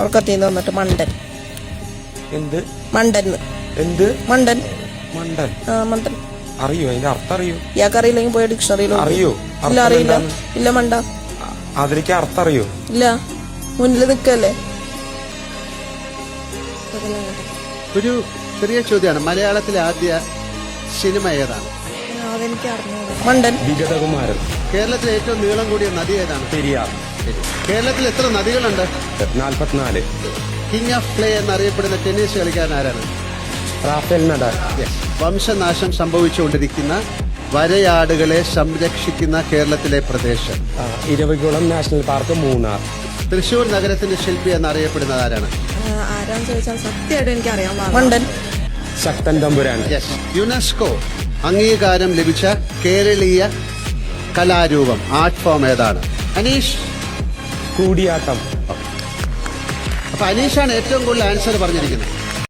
ഉറക്കത്തിൽ നിന്ന് വന്നിട്ട് മണ്ടൻ. എന്ത്? മണ്ടൻ എന്ത്? മണ്ടൻ. മണ്ടൻ. ആ മണ്ടൻ. അറിയോ? അതിന്റെ അർത്ഥം അറിയോ? ഇയാൾക്ക് അറിയില്ലെങ്കിൽ പോയ ഡിക്ഷണറിയിൽ അറിയോ? ഇല്ല അർത്ഥം അറിയില്ല. ഇല്ല മണ്ട. അതിലേക്ക് അർത്ഥം അറിയോ? ഇല്ല. മുന്നിൽ നിൽക്കല്ലേ? ഒരു ചെറിയ ചോദ്യമാണ്. മലയാളത്തിലെ ആദ്യ സിനിമ ഏതാണ്? മണ്ടൻ. വിഗതകുമാരൻ. കേരളത്തിലെ ഏറ്റവും നീളം കൂടിയ നദി ഏതാണ്? പെരിയാർ. കേരളത്തിൽ എത്ര നദികളുണ്ട് നാൽപ്പത്തിനാല്. കിങ് ഓഫ് പ്ലേ എന്നറിയപ്പെടുന്ന ടെന്നീസ് കളിക്കാരൻ ആരാണ്? റാഫേൽ നഡാൽ വംശനാശം സംഭവിച്ചുകൊണ്ടിരിക്കുന്ന വരയാടുകളെ സംരക്ഷിക്കുന്ന കേരളത്തിലെ പ്രദേശം. Eravikulam national park Munnar. Thrissur നഗരത്തിന്റെ ശില്പി എന്നറിയപ്പെടുന്നത് ആരാണ്? ആരാന്ന് ചോദിച്ചാൽ സത്യമായിട്ട് എനിക്ക് അറിയാൻ ശക്തൻ തമ്പുരാൻ. യെസ് യുനെസ്കോ അംഗീകാരം ലഭിച്ച കേരളീയ കലാരൂപം ആർട്ട് ഫോം ഏതാണ്? അനീഷ് കൂടിയാട്ടം. അപ്പൊ അനീഷാണ് ഏറ്റവും കൂടുതൽ ആൻസർ പറഞ്ഞിരിക്കുന്നത്.